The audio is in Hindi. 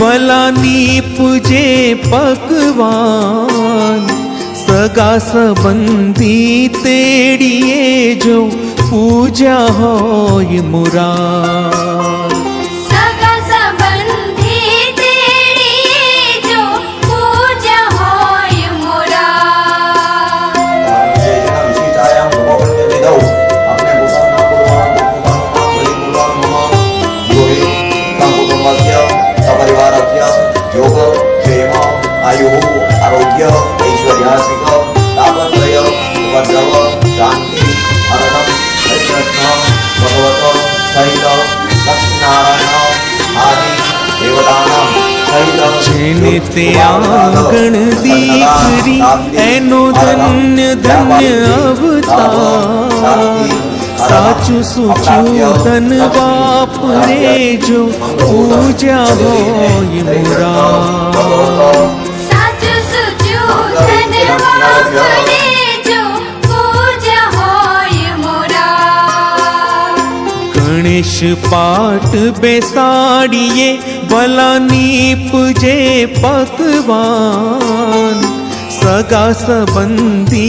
बलानी पूजे पकवान सगा संबंधी तेड़िए जो पूजा हो मुरा भाग्य ईश्वर शांति आंगण दीपरी एनु धन्य धन्य अवता धन बाप रे जो पूजा हो मुरा श पाठ बेसाड़िए भला नीपुजे पकवान सगा सबी